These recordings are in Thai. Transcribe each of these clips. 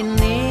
ini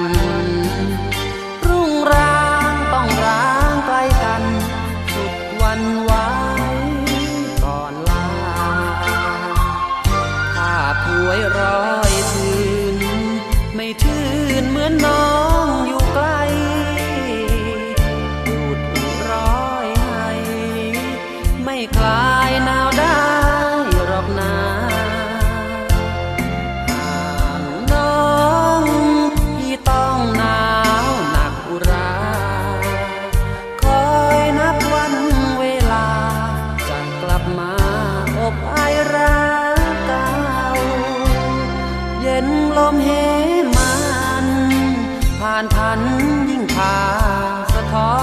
ันรุ่งร้างต้องร้างไกลกันสุดวันวายก่อนลาภาพหวยร้อยคืนไม่ชื่นเหมือนน้อง เย็นลมเหมัน ผ่านพันยิ่งพาสะท้อน